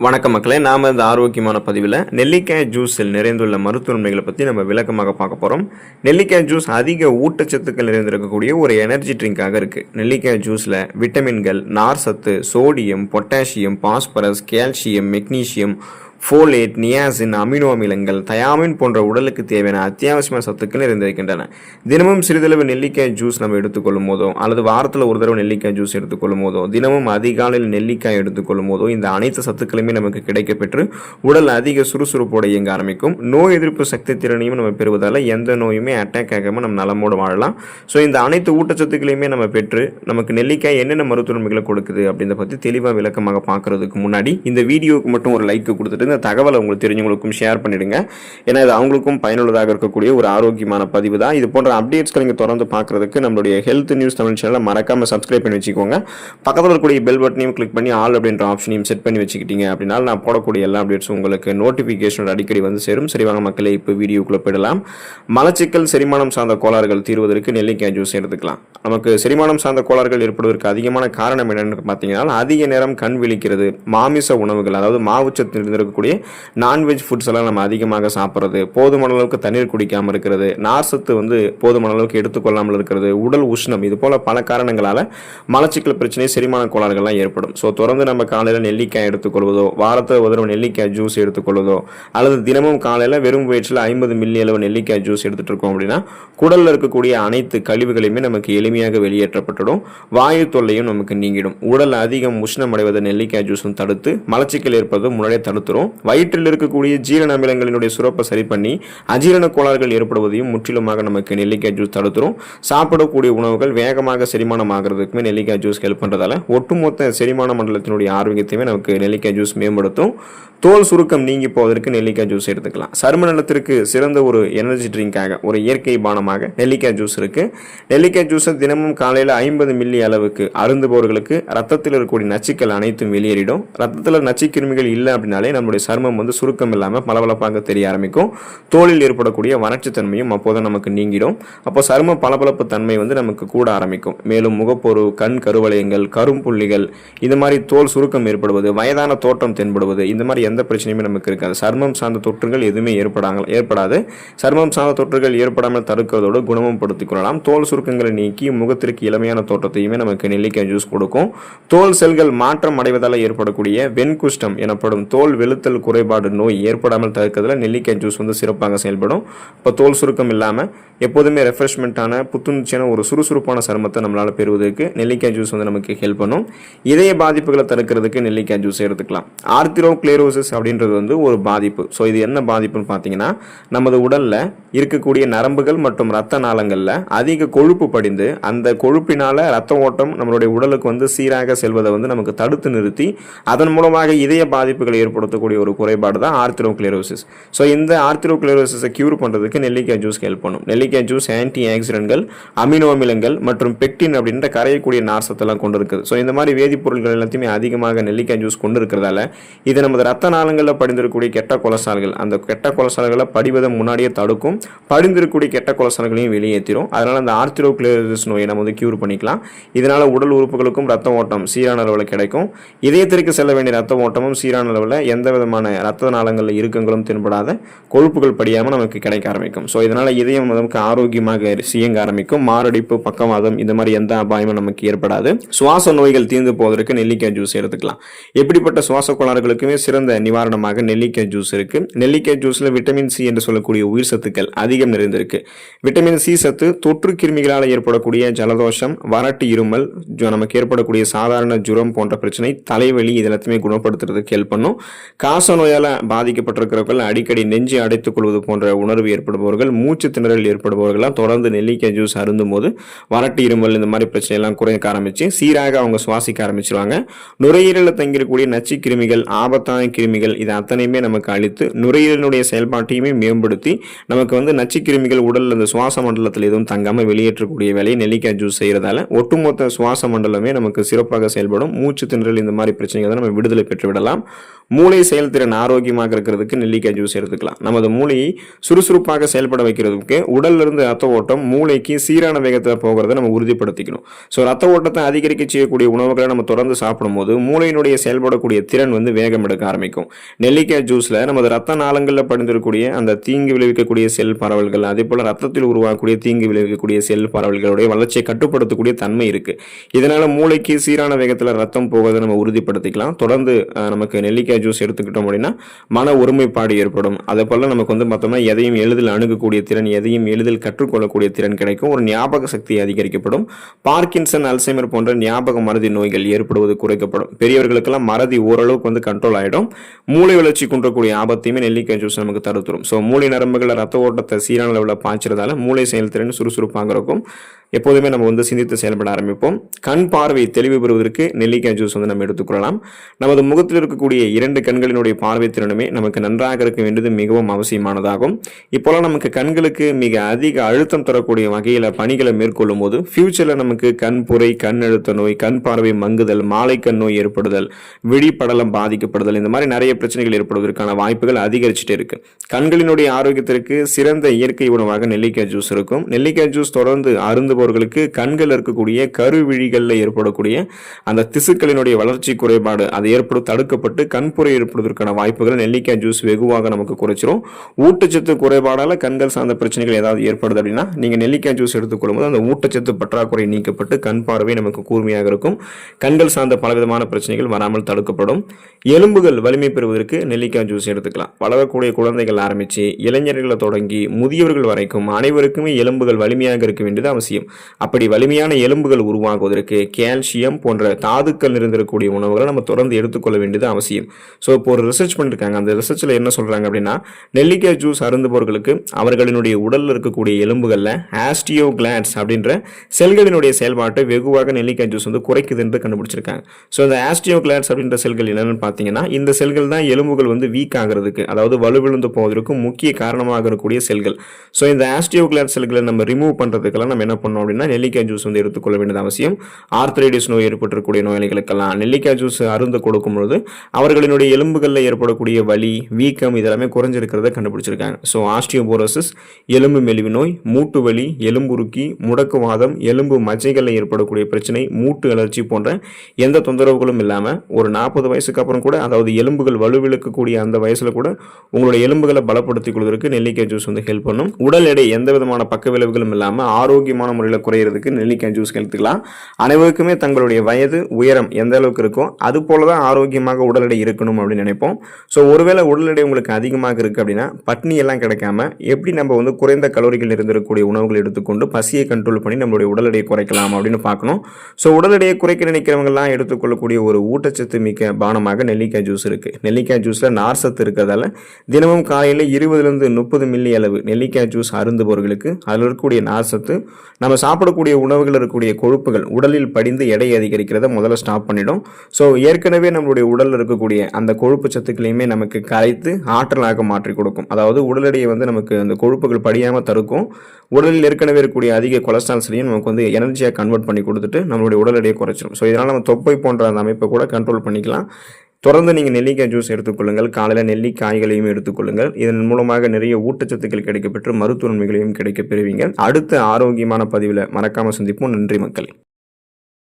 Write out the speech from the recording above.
வணக்கம் மக்களே நாம் இந்த ஆரோக்கியமான பதிவில் நெல்லிக்காய் ஜூஸில் நிறைந்துள்ள மருத்துவன்மைகளை பற்றி நம்ம விளக்கமாக பார்க்க போகிறோம் நெல்லிக்காய் ஜூஸ் அதிக ஊட்டச்சத்துக்கள் நிறைந்திருக்கக்கூடிய ஒரு எனர்ஜி ட்ரிங்காக இருக்குது நெல்லிக்காய் ஜூஸில் விட்டமின்கள் நார் சத்து sodium potassium phosphorus calcium magnesium folate niacin amino அமிலங்கள் தயாமின் போன்ற உடலுக்கு தேவையான அத்தியாவசியமான சத்துக்கள் நிறைந்திருக்கின்றன. தினமும் சிறிதளவு நெல்லிக்காய் ஜூஸ் நம்ம எடுத்துக்கொள்ளும் போதோ அல்லது வாரத்தில் ஒரு தடவை நெல்லிக்காய் ஜூஸ் எடுத்துக்கொள்ளும் போதோ தினமும் அதிகாலையில் நெல்லிக்காய் எடுத்துக்கொள்ளும் போதோ இந்த அனைத்து சத்துக்களுமே நமக்கு கிடைக்கப்பெற்று உடல் அதிக சுறுசுறுப்போடு இயங்க ஆரம்பிக்கும். நோய் எதிர்ப்பு சக்தி திறனையும் நம்ம பெறுவதால் எந்த நோயுமே அட்டாக் ஆகாமல் நம்ம நலமோடு வாழலாம். ஸோ இந்த அனைத்து ஊட்டச்சத்துக்களையுமே நம்ம பெற்று நமக்கு நெல்லிக்காய் என்னென்ன மருத்துவமைகளை கொடுக்குது அப்படின்றத பற்றி தெளிவாக விளக்கமாக பார்க்கறதுக்கு முன்னாடி இந்த வீடியோவுக்கு மட்டும் ஒரு லைக் கொடுத்துட்டு இந்த தகவலை உங்களுக்கு தெரிஞ்சவங்களுக்கும் ஷேர் பண்ணிடுங்க. ஏன்னா இது அவங்களுக்கும் பயனுள்ளதாக இருக்கக்கூடிய ஒரு ஆரோக்கியமான பதிவு தான். இது போன்ற அப்டேட்ஸ்களை நீங்கள் தொடர்ந்து பார்க்கறதுக்கு நம்மளுடைய ஹெல்த் நியூஸ் தமிழ் சேனலை மறக்காம சப்ஸ்கிரைப் பண்ணி வச்சுக்கோங்க. பக்கத்தில் இருக்கக்கூடிய பெல் பட்டனையும் கிளிக் பண்ணி ஆல் அப்படின்ற ஆப்ஷனையும் செட் பண்ணி வச்சுக்கிட்டீங்க அப்படின்னா நான் போடக்கூடிய எல்லா அப்டேட்ஸும் உங்களுக்கு நோட்டிஃபிகேஷனோட அடிக்கடி வந்து சேரும். சரி வாங்க மக்களே இப்போ வீடியோக்குள்ளே போயிடலாம். மலச்சிக்கல் செரிமானம் சார்ந்த கோளாறுகள் தீர்வதற்கு நெல்லிக்காய் ஜூஸ் எடுத்துக்கலாம். நமக்கு செரிமானம் சார்ந்த கோளாறுகள் ஏற்படுவதற்கு அதிகமான காரணம் என்னென்னு பார்த்தீங்கன்னா அதிக நேரம் கண் விழிக்கிறது மாமிச உணவுகள் அதாவது மாவுச்சத்தில் இருந்திருக்கக்கூடிய நான்வெஜ் ஃபுட்ஸ் எல்லாம் நம்ம அதிகமாக சாப்பிட்றது போதுமான அளவுக்கு தண்ணீர் குடிக்காமல் இருக்கிறது நார் சத்து வந்து போதுமான அளவுக்கு எடுத்துக்கொள்ளாமல் இருக்கிறது உடல் உஷ்ணம் இது போல பல காரணங்களால் மலச்சிக்கல் பிரச்சனை செரிமான கோளாறுகள்லாம் ஏற்படும். ஸோ தொடர்ந்து நம்ம காலையில் நெல்லிக்காய் எடுத்துக்கொள்வதோ வாரத்தில் ஒரு தடவை நெல்லிக்காய் ஜூஸ் எடுத்துக்கொள்வதோ அல்லது தினமும் காலையில் வெறும் வயிற்றில் ஐம்பது மில்லி அளவு நெல்லிக்காய் ஜூஸ் எடுத்துகிட்டு இருக்கோம் அப்படின்னா குடலில் இருக்கக்கூடிய அனைத்து கழிவுகளையுமே நமக்கு எளிமையாக வெளியேற்றப்பட்டுடும். வாயு தொல்லையும் நமக்கு நீங்கிடும். உடல் அதிகம் உஷ்ணம் அடைவதை நெல்லிக்காய் ஜூஸும் தடுத்து மலச்சிக்கல் ஏற்பது முன்னாடியே தடுத்துரும். வயிற்றில் இருக்கக்கூடிய ஜீரண அமிலங்களினுடைய சுரப்பை சரி பண்ணி அஜீரண கோளாறுகள் ஏற்படுவதையும் முற்றிலுமாக நமக்கு நெல்லிக்காய் ஜூஸ் தடுத்துரும். சாப்பிடக்கூடிய உணவுகள் வேகமாக செரிமானம் ஆகிறதுக்குமே நெல்லிக்காய் ஜூஸ் ஹெல்ப் பண்ணுறதால ஒட்டுமொத்த செரிமான மண்டலத்தினுடைய ஆரோக்கியத்தையுமே நமக்கு நெல்லிக்காய் ஜூஸ் மேம்படுத்தும். தோல் சுருக்கம் நீங்கி போவதற்கு நெல்லிக்காய் ஜூஸ் எடுத்துக்கலாம். சரும நலத்திற்கு சிறந்த ஒரு எனர்ஜி ட்ரிங்காக ஒரு இயற்கை பானமாக நெல்லிக்காய் ஜூஸ் இருக்கு. நெல்லிக்காய் ஜூஸை தினமும் காலையில் ஐம்பது மில்லி அளவுக்கு அருந்துபவர்களுக்கு ரத்தத்தில் இருக்கக்கூடிய நச்சுக்கள் அனைத்தும் வெளியேறிடும். ரத்தத்தில் நச்சுக்கிருமிகள் இல்லை அப்படின்னாலே நம்மளுடைய சருமம் வந்து சுருக்கம் இல்லாமல் பளபளப்பாக தெரிய ஆரம்பிக்கும். தோலில் ஏற்படக்கூடிய வறட்சி தன்மையும் அப்போதான் நமக்கு நீங்கிடும். அப்போ சரும பளபளப்பு தன்மை வந்து நமக்கு கூட ஆரம்பிக்கும். மேலும் முகப்பொரு கண் கருவளையங்கள் கரும்புள்ளிகள் இந்த மாதிரி தோல் சுருக்கம் ஏற்படுவது வயதான தோற்றம் தென்படுவது இந்த மாதிரி எந்த பிரச்சனையுமே நமக்கு இருக்காது. சர்மம் சார்ந்த தொற்றுகள் எதுவுமே ஏற்படாங்க ஏற்படாது. சர்மம் சார்ந்த தொற்றுகள் ஏற்படாமல் தடுக்கிறதோடு குணமும் படுத்திக் கொள்ளலாம். தோல் சுருக்கங்களை நீக்கி முகத்திற்கு இளமையான தோற்றத்தையுமே நமக்கு நெல்லிக்காய் ஜூஸ் கொடுக்கும். தோல் செல்கள் மாற்றம் அடைவதால் ஏற்படக்கூடிய வெண்குஷ்டம் எனப்படும் தோல் வெளுத்தல் குறைபாடு நோய் ஏற்படாமல் தடுக்கிறதுல நெல்லிக்காய் ஜூஸ் வந்து சிறப்பாக செயல்படும். இப்போ தோல் சுருக்கம் இல்லாமல் எப்போதுமே ரெஃப்ரெஷ்மெண்ட்டான புத்துணர்ச்சியான ஒரு சுறுசுறுப்பான சருமத்தை நம்மளால் பெறுவதற்கு நெல்லிக்காய் ஜூஸ் வந்து நமக்கு ஹெல்ப் பண்ணும். இதய பாதிப்புகளை தடுக்கிறதுக்கு நெல்லிக்காய் ஜூஸ் எடுத்துக்கலாம். ஆர்த்திரோ கிளேரோசிஸ் அப்படின்றது வந்து ஒரு பாதிப்பு. ஸோ இது என்ன பாதிப்புன்னு பார்த்தீங்கன்னா நமது உடலில் இருக்கக்கூடிய நரம்புகள் மற்றும் ரத்த நாளங்களில் அதிக கொழுப்பு படிந்து அந்த கொழுப்பினால ரத்த ஓட்டம் நம்மளுடைய உடலுக்கு வந்து சீராக செல்வதை வந்து நமக்கு தடுத்து நிறுத்தி அதன் மூலமாக இதய பாதிப்புகளை ஏற்படுத்தக்கூடிய ஒரு குறைபாடு தான் ஆர்த்திரோக்ளியரோசிஸ் ஸோ இந்த ஆர்த்திரோக்ளியரோசிஸை க்யூர் கியூர் பண்ணுறதுக்கு நெல்லிக்காய் ஜூஸ் ஹெல்ப் பண்ணும். நெல்லிக்காய் ஜூஸ் ஆன்டி ஆக்சிடென்ட்கள் அமினோ அமிலங்கள் மற்றும் பெக்டின் அப்படின்ற கரையக்கூடிய நார்சத்தெல்லாம் கொண்டு இருக்குது ஸோ இந்த மாதிரி வேதிப்பொருட்கள் எல்லாத்தையுமே அதிகமாக நெல்லிக்காய் ஜூஸ் கொண்டு இருக்கிறதால இது நமது ரத்த நாளங்களில் படிந்திருக்கக்கூடிய கெட்ட கொலஸ்ட்ரால்கள் அந்த கெட்ட கொலஸ்ட்ரால்களை படிவதை முன்னாடியே தடுக்கும் படிந்திருக்கக்கூடிய கெட்ட கொலஸ்ட்ரால்களையும் வெளியேற்றிடும் அதனால் அந்த ஆர்த்திரோக்ளியரோசிஸ் நோயை நம்ம வந்து கியூர் பண்ணிக்கலாம். இதனால் உடல் உறுப்புகளுக்கும் ரத்த ஓட்டம் சீரான அளவில் கிடைக்கும். இதயத்திற்கு செல்ல வேண்டிய ரத்த ஓட்டமும் சீரான அளவில் எந்த விதமான ரத்த நாளங்களில் இருக்கங்களும் தென்படாத கொழுப்புகள் படியாமல் நமக்கு கிடைக்க ஆரம்பிக்கும். ஸோ இதனால் இதயம் நமக்கு ஆரோக்கியமாக இயங்க ஆரம்பிக்கும். மாரடைப்பு பக்கவாதம் இந்த மாதிரி எந்த அபாயமும் நமக்கு ஏற்படாது. சுவாச நோய்கள் தீர்ந்து போவதற்கு நெல்லிக்காய் ஜூஸ் எடுத்துக்கலாம். எப்படிப்பட்ட சுவாச கோளாறுகளுக்குமே சிறந்த நிவாரணமாக நெல்லிக்காய் ஜூஸ் இருக்கு. நெல்லிக்காய் ஜூஸில் விட்டமின் சி என்று சொல்லக்கூடிய உயிர் சத்துக்கள் அதிகம் நிறைந்திருக்கு. விட்டமின் சி சத்து தொற்று கிருமிகளால் ஏற்படக்கூடிய ஜலதோஷம் வறட்டு இருமல் நமக்கு ஏற்படக்கூடிய சாதாரண ஜுரம் போன்ற பிரச்சனை தலைவலி இது எல்லாத்தையுமே குணப்படுத்துறதுக்கு ஹெல்ப் பண்ணும். காச நோயால் பாதிக்கப்பட்டிருக்கிறவர்கள் அடிக்கடி நெஞ்சு அடைத்துக் கொள்வது போன்ற உணர்வு ஏற்படுபவர்கள் மூச்சு திணறல் ஏற்படுபவர்கள்லாம் தொடர்ந்து நெல்லிக்காய் ஜூஸ் அருந்தும் போது வறட்டு இருமல் இந்த மாதிரி பிரச்சனையெல்லாம் குறைக்க ஆரம்பிச்சு சீராக அவங்க சுவாசிக்க ஆரம்பிச்சிருவாங்க. நுரையீரலில் தங்கியிருக்கக்கூடிய நச்சு கிருமிகள் ஆபத்தான கிருமிகள் இது அத்தனையுமே நமக்கு அழித்து நுரையீரலினுடைய செயல்பாட்டையுமே மேம்படுத்தி நமக்கு வந்து நச்சு கிருமிகள் உடல் இந்த சுவாச மண்டலத்தில் எதுவும் தங்காமல் வெளியேற்றக்கூடிய வேலையை நெல்லிக்காய் ஜூஸ் செய்கிறதால ஒட்டுமொத்த சுவாச மண்டலமே நமக்கு சிறப்பாக செயல்படும். மூச்சு திணறல் இந்த மாதிரி பிரச்சனைகள் நம்ம விடுதலை பெற்று விடலாம் மூளை செயல்திறன் ஆரோக்கியமாக இருக்கிறதுக்கு நெல்லிக்காய் ஜூஸ் எடுத்துக்கலாம். நமது மூளையை சுறுசுறுப்பாக செயல்பட வைக்கிறதுக்கு உடல்ல இருந்து ரத்த ஓட்டம் மூளைக்கு சீரான வேகத்தில் போகிறத நம்ம உறுதிப்படுத்திக்கணும். ஸோ ரத்த ஓட்டத்தை அதிகரிக்க செய்யக்கூடிய உணவுகளை நம்ம தொடர்ந்து சாப்பிடும்போது மூளையினுடைய செயல்படக்கூடிய திறன் வந்து வேகம் எடுக்க ஆரம்பிக்கும். நெல்லிக்காய் ஜூஸில் நமது ரத்த நாளங்களில் படிந்திருக்கக்கூடிய அந்த தீங்கு விளைவிக்கக்கூடிய செல் பரவல்கள் அதே போல் ரத்தத்தில் உருவாகக்கூடிய தீங்கு விளைவிக்கக்கூடிய செல் பரவல்களுடைய வளர்ச்சியை கட்டுப்படுத்தக்கூடிய தன்மை இருக்குது இதனால் மூளைக்கு சீரான வேகத்தில் ரத்தம் போவதை நம்ம உறுதிப்படுத்திக்கலாம். தொடர்ந்து நமக்கு நெல்லிக்காய் ஜூஸ் எடுத்துக்கிட்டோம் அப்படின்னா மன ஒருமைப்பாடு ஏற்படும். அதே போல் நமக்கு வந்து பார்த்தோம்னா எதையும் எளிதில் அணுகக்கூடிய திறன் எதையும் எளிதில் கற்றுக்கொள்ளக்கூடிய திறன் கிடைக்கும். ஒரு ஞாபக சக்தி அதிகரிக்கப்படும். பார்க்கின்சன் அல்சைமர் போன்ற ஞாபக மறதி நோய்கள் ஏற்படுவது குறைக்கப்படும். பெரியவர்களுக்கெல்லாம் மறதி ஓரளவுக்கு வந்து கண்ட்ரோல் ஆகிடும் மூளை வளர்ச்சி குன்றக்கூடிய ஆபத்தையுமே நெல்லிக்காய் ஜூஸ் நமக்கு தடுத்துரும். ஸோ மூளை நரம்புகளில் ரத்த ஓட்டத்தை சீரான அளவில் பாய்ச்சறதால மூளை செயல்திறன் சுறுசுறுப்பாக இருக்கும். எப்போதுமே நம்ம வந்து சிந்தித்து செயல்பட ஆரம்பிப்போம். கண் பார்வை தெளிவு பெறுவதற்கு நெல்லிக்காய் ஜூஸ் வந்து நம்ம எடுத்துக்கொள்ளலாம் நமது முகத்தில் இருக்கக்கூடிய இரண்டு கண்களினுடைய பார்வை திறனுமே நமக்கு நன்றாக இருக்க வேண்டியது மிகவும் அவசியமானதாகும். இப்போலாம் நமக்கு கண்களுக்கு மிக அதிக அழுத்தம் தரக்கூடிய வகையில் பணிகளை மேற்கொள்ளும் போது ஃபியூச்சரில் நமக்கு கண் புரை கண் அழுத்த நோய் கண் பார்வை மங்குதல் மாலை கண் நோய் ஏற்படுதல் விழிப்படலம் பாதிக்கப்படுதல் இந்த மாதிரி நிறைய பிரச்சனைகள் ஏற்படுவதற்கான வாய்ப்புகள் அதிகரிச்சுட்டே இருக்கு. கண்களினுடைய ஆரோக்கியத்திற்கு சிறந்த இயற்கை உணவாக நெல்லிக்காய் ஜூஸ் இருக்கும். நெல்லிக்காய் ஜூஸ் தொடர்ந்து அருந்து இருப்பவர்களுக்கு கண்கள் இருக்கக்கூடிய கருவிழிகளில் ஏற்படக்கூடிய அந்த திசுக்களினுடைய வளர்ச்சி குறைபாடு அது ஏற்படும் தடுக்கப்பட்டு கண்புரை ஏற்படுவதற்கான வாய்ப்புகள் நெல்லிக்காய் ஜூஸ் வெகுவாக நமக்கு குறைச்சிரும். ஊட்டச்சத்து குறைபாடால கண்கள் சார்ந்த பிரச்சனைகள் ஏதாவது ஏற்படுது அப்படின்னா நீங்கள் நெல்லிக்காய் ஜூஸ் எடுத்துக்கொள்ளும்போது அந்த ஊட்டச்சத்து பற்றாக்குறை நீக்கப்பட்டு கண் பார்வை நமக்கு கூர்மையாக இருக்கும். கண்கள் சார்ந்த பலவிதமான பிரச்சனைகள் வராமல் தடுக்கப்படும். எலும்புகள் வலிமை பெறுவதற்கு நெல்லிக்காய் ஜூஸ் எடுத்துக்கலாம். வளரக்கூடிய குழந்தைகள் ஆரம்பித்து இளைஞர்களை தொடங்கி முதியவர்கள் வரைக்கும் அனைவருக்குமே எலும்புகள் வலிமையாக இருக்க வேண்டியது அவசியம். அப்படி வலிமையான எலும்புகள் உருவாகுவதற்கு கால்சியம் போன்ற தாதுக்கள் நிறைந்திருக்கக்கூடிய உணவுகளை நம்ம தொடர்ந்து எடுத்துக்கொள்ள வேண்டியது அவசியம். ஸோ இப்போ ஒரு ரிசர்ச் பண்ணியிருக்காங்க அந்த ரிசர்ச்சில் என்ன சொல்றாங்க அப்படின்னா நெல்லிக்காய் ஜூஸ் அருந்துபவர்களுக்கு அவர்களினுடைய உடலில் இருக்கக்கூடிய எலும்புகளில் ஆஸ்டியோ கிளான்ஸ் அப்படின்ற செல்களினுடைய செயல்பாட்டை வெகுவாக நெல்லிக்காய் ஜூஸ் வந்து குறைக்குது என்று கண்டுபிடிச்சிருக்காங்க. ஸோ இந்த ஆஸ்டியோ கிளான்ஸ் அப்படின்ற செல்கள் என்னன்னு பார்த்தீங்கன்னா இந்த செல்கள் தான் எலும்புகள் வந்து வீக் ஆகிறதுக்கு அதாவது வலுவிழுந்து போவதற்கு முக்கிய காரணமாக இருக்கக்கூடிய செல்கள். ஸோ இந்த ஆஸ்டியோ கிளாட் செல்களை நம்ம ரிமூவ் பண்ணுறதுக்கெல்லாம் நம்ம என்ன பண்ணோம் அப்படின்னா நெல்லிக்காய் ஜூஸ் வந்து எடுத்துக்கொள்ள வேண்டியது அவசியம். ஆர்த்தரைடிஸ் நோய் ஏற்பட்டிருக்கக்கூடிய நோயாளிகளுக்கெல்லாம் நெல்லிக்காய் ஜூஸ் அருந்து கொடுக்கும் பொழுது அவர்களினுடைய எலும்புகளில் ஏற்படக்கூடிய வலி வீக்கம் இதெல்லாமே குறைஞ்சிருக்கிறத கண்டுபிடிச்சிருக்காங்க. ஸோ ஆஸ்டியோபோரோசிஸ் எலும்பு மெலிவு நோய் மூட்டு வலி எலும்புருக்கி முடக்குவாதம் எலும்பு மஜைகளில் ஏற்படக்கூடிய பிரச்சனை மூட்டு அலர்ச்சி போன்ற எந்த தொந்தரவுகளும் இல்லாமல் ஒரு நாற்பது வயசுக்கு அப்புறம் கூட அதாவது எலும்புகள் வலுவிழுக்கக்கூடிய அந்த வயசில் கூட உங்களுடைய எலும்புகளை பலப்படுத்திக் கொள்வதற்கு நெல்லிக்காய் ஜூஸ் வந்து ஹெல்ப் பண்ணும். உடல் எடை எந்த விதமான பக்க விளைவுகளும் இல்லாமல் ஆரோக்கியமான முறையில் குறையிறதுக்கு நெல்லிக்காய் ஜூஸ் எடுத்துக்கலாம். அனைவருக்குமே தங்களுடைய வயது உயரம் எந்த அளவுக்கு இருக்கோ அது போல தான் ஆரோக்கியமாக உடல் எடை இருக்கணும் அப்படின்னு நினைப்போம். ஸோ ஒருவேளை உடல் எடை உங்களுக்கு அதிகமாக இருக்குது அப்படின்னா பட்னி எல்லாம் கிடைக்காம எப்படி நம்ம வந்து குறைந்த கலோரிகள் இருந்திருக்கக்கூடிய உணவுகள் எடுத்துக்கொண்டு பசியை கண்ட்ரோல் பண்ணி நம்மளுடைய உடல் எடையை குறைக்கலாம் அப்படின்னு பார்க்கணும். ஸோ உடல் எடையை குறைக்க நினைக்கிறவங்கலாம் எடுத்துக்கொள்ளக்கூடிய ஒரு ஊட்டச்சத்து மிக்க பானமாக நெல்லிக்காய் ஜூஸ் இருக்குது நெல்லிக்காய் ஜூஸில் நார் சத்து இருக்கிறதால தினமும் காலையில் இருபதுலேருந்து முப்பது மில்லி அளவு நெல்லிக்காய் ஜூஸ் அருந்துபவர்களுக்கு அதில் இருக்கக்கூடிய நார் சத்து நம்ம சாப்பிடக்கூடிய உணவுகள் இருக்கக்கூடிய கொழுப்புகள் உடலில் படிந்து எடை அதிகரிக்கிறத முதல்ல ஸ்டாப் பண்ணிடும். ஸோ ஏற்கனவே நம்மளுடைய உடலில் இருக்கக்கூடிய அந்த கொழுப்பு சத்துக்களையுமே நமக்கு கரைத்து ஆற்றலாக மாற்றி கொடுக்கும். அதாவது உடல் எடையை வந்து நமக்கு அந்த கொழுப்புகள் படியாமல் தடுக்கும். உடலில் ஏற்கனவே இருக்கக்கூடிய அதிக கொலஸ்ட்ரால்ஸ்லையும் நமக்கு வந்து எனர்ஜியாக கன்வெர்ட் பண்ணி கொடுத்துட்டு நம்மளுடைய உடல் எடையை குறைச்சிடும் ஸோ இதனால் நம்ம தொப்பை போன்ற அந்த அமைப்பை கூட கண்ட்ரோல் பண்ணிக்கலாம். தொடர்ந்து நீங்கள் நெல்லிக்காய் ஜூஸ் எடுத்துக்கொள்ளுங்கள். காலையில் நெல்லிக்காய்களையும் எடுத்துக்கொள்ளுங்கள். இதன் மூலமாக நிறைய ஊட்டச்சத்துக்கள் கிடைக்கப்பெற்று மருத்துவ நன்மைகளையும் கிடைக்கப் பெறுவீங்க. அடுத்த ஆரோக்கியமான பதிவில் மறக்காமல் சந்திப்போம். நன்றி மக்களே.